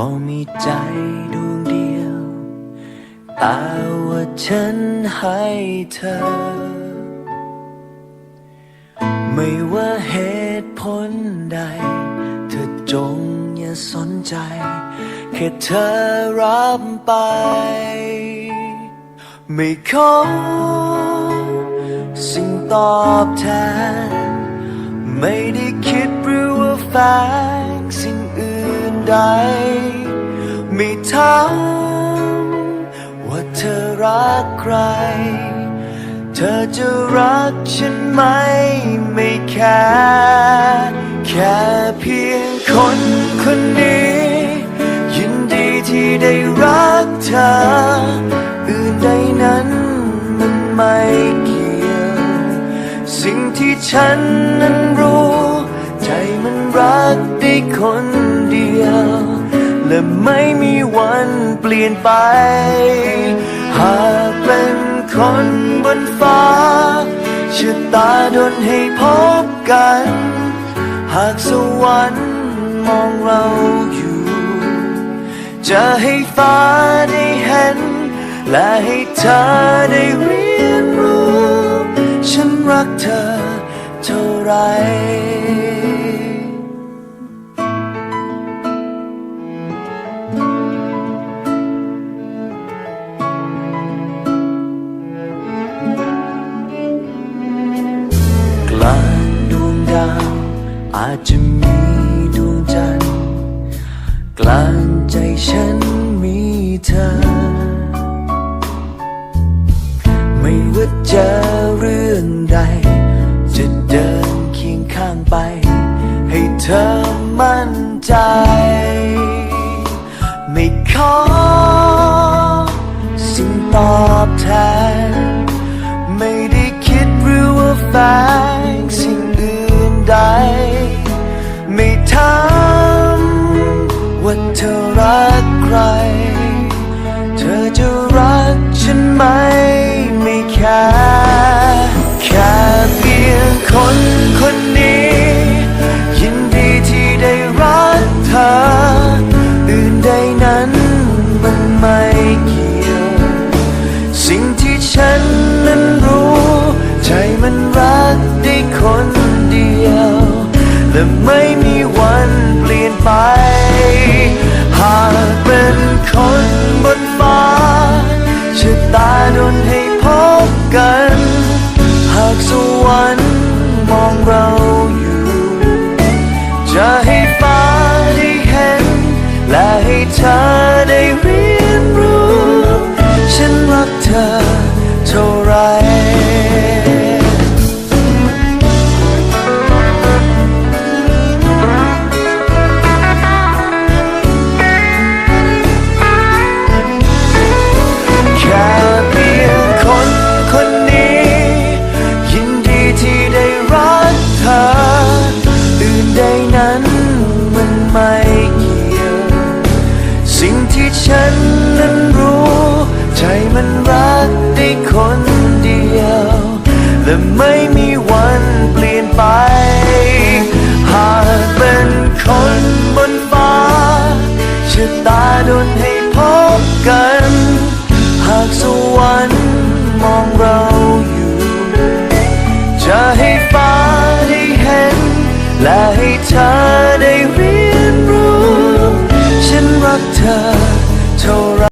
ก็มีใจดวงเดียว แต่ว่าฉันให้เธอ ไม่ว่าเหตุผลใด เธอจงอย่าสนใจ แค่เธอรับไป ไม่ขอสิ่งตอบแทน ไม่ได้คิดหรือว่าแฝงสิ่งอื่นใด ไม่ถามว่าเธอรักใคร เธอจะรักฉันไหมไม่แค่แค่เพียงคนคนนี้ ยินดีที่ได้รักเธอ อื่นใดนั้นมันไม่เกี่ยว สิ่งที่ฉันนั้นรู้ ใจมันรักได้คนเดียว และไม่มีวันเปลี่ยนไป หากเป็นคนบนฟ้าชะตาดนให้พบกัน หากสวรรค์มองเราอยู่ จะให้ฟ้าได้เห็น และให้เธอได้เรียนรู้ ฉันรักเธอเท่าไร ใจฉันมีเธอ ไม่ว่าเจอเรื่องใด จะเดินเคียงข้างไป ให้เธอมั่นใจ ไม่ขอสิ่งตอบ ใจมันรักได้คนเดียว และไม่มีวันเปลี่ยนไป หากเป็นคนบนฟ้าชะตาดนให้พบกัน หากสวรรค์มองเราอยู่ จะให้ฟ้าได้เห็น และให้เธอได้เรียนรู้ ฉันรักเธอ ที่ฉันนั้นรู้ ใจมันรักได้คนเดียว และไม่มีวันเปลี่ยนไป หากเป็นคนบนฟ้าชะตาดนให้พบกัน หากสวรรค์มองเราอยู่ จะให้ฟ้าได้เห็น และให้เธอ